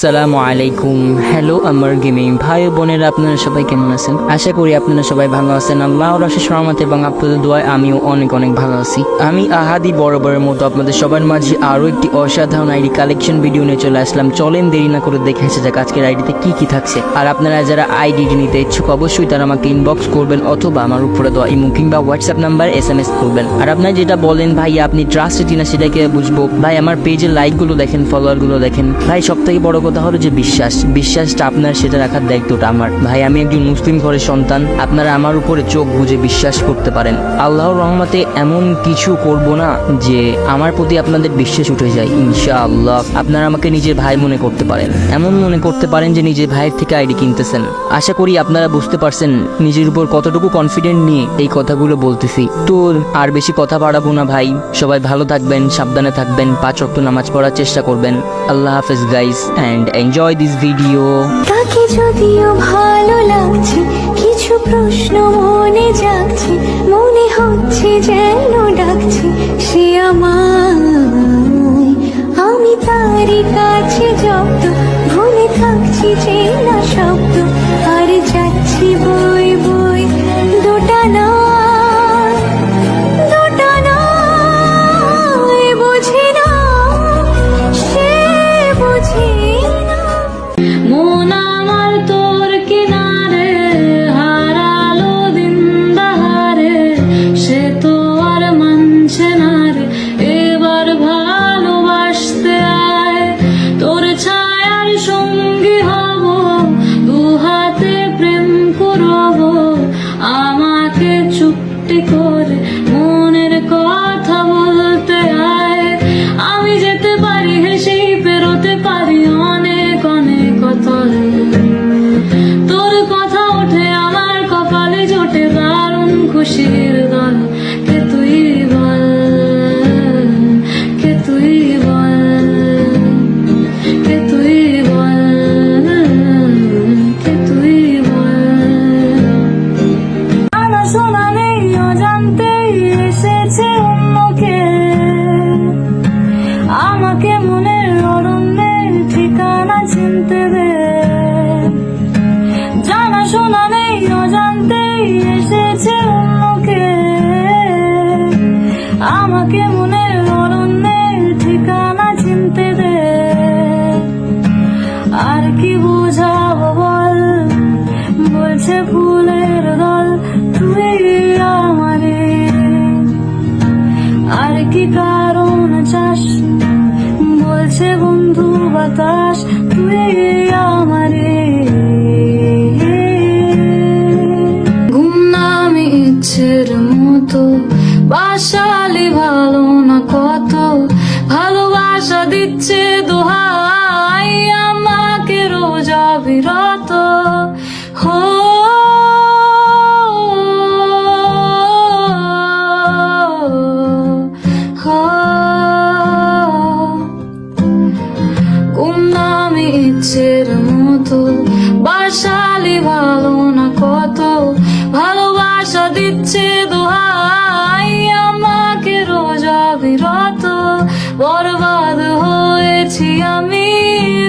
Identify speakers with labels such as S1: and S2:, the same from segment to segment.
S1: আসসালামু আলাইকুম। হ্যালো আমার গেমিং ভাই বোনেরা, আপনারা সবাই কেমন আছেন? আশা করি আপনারা সবাই ভালো আছেন। আল্লাহ রসে সহমত এবং আপনাদের দোয়ায় আমিও অনেক অনেক ভালো আছি। আমি আহাদি বরাবরের মতো আপনাদের সবার মাঝে আরও একটি অসাধারণ আইডি কালেকশন ভিডিও নিয়ে চলে আসলাম। চলেন দেরি না করে দেখে আসা যাক আজকের আইডিতে কি কি থাকছে। আর আপনারা যারা আইডিটি নিতে ইচ্ছুক, অবশ্যই তারা আমাকে ইনবক্স করবেন অথবা আমার উপরে দেওয়া ইমো কিংবা WhatsApp number S M S করবেন। আর আপনারা যেটা বলেন, ভাই, আপনি ট্রাস্টেড কিনা সেটাকে বুঝব। ভাই, আমার পেজের লাইকগুলো দেখেন ফলোয়ারগুলো দেখেন। ভাই সব থেকে বড় কথা হলো যে বিশ্বাস। বিশ্বাসটা আপনার সেটা রাখার দায়িত্বটা আমার। ভাই, আমি একজন মুসলিম ঘরের সন্তান। আপনারা আমার উপরে চোখ বুঝে বিশ্বাস করতে পারেন। আল্লাহর রহমতে এমন কিছু করব না যে আমার প্রতি আপনাদের বিশ্বাস উঠে যায়। ইনশাআল্লাহ, আপনারা আমাকে নিজের ভাই মনে করতে পারেন। এমন মনে করতে পারেন যে নিজের ভাইয়ের থেকে আইডি কিনতেছেন। আশা করি আপনারা বুঝতে পারছেন নিজের উপর কতটুকু কনফিডেন্ট নিয়ে এই কথাগুলো বলতেছি। তো আর বেশি কথা বাড়াবো না ভাই। সবাই ভালো থাকবেন, সাবধানে থাকবেন, পাঁচ অক্ট নামাজ পড়ার চেষ্টা করবেন। আল্লাহ হাফেজ guys and enjoy this video
S2: তাকে যদিও ভালো লাগছে, কিছু প্রশ্ন মনে জাগছে, মনে হচ্ছে যেন ডাকছে, সে আমায়। আমি তারই কাছে যত ভুলে থাকছি
S3: করে অজান্তেই এসেছে অন্যকে। আমাকে মনের অরণ্যের ঠিকানা চিনতে দে। জানা শোনা নেই অজান্তেই এসেছে অন্যকে। আমাকে মনের অরণ্যের ঠিকানা চিনতে দে। আর কি বোঝাবো বল? বলছে ফুলের আমারে। আর কি কারণ চাস? বলছে বন্ধু বাতাস, তুই আমারে। ঘুম নামে ইচ্ছের মতো, বাসালি ভালো না কত। ভালোবাসা দিচ্ছে দোহাই, আমাকে রোজ অবিরত হো করি না কত? ভালোবাসা দিচ্ছে দোহাই, আমাকে রোজ বিরত। বরবাদ হয়েছি আমি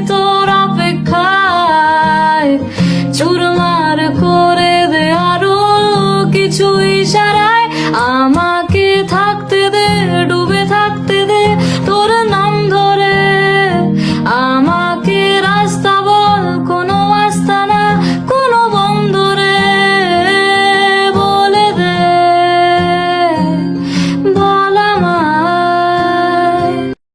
S3: তোর অপেক্ষায়। চুরমা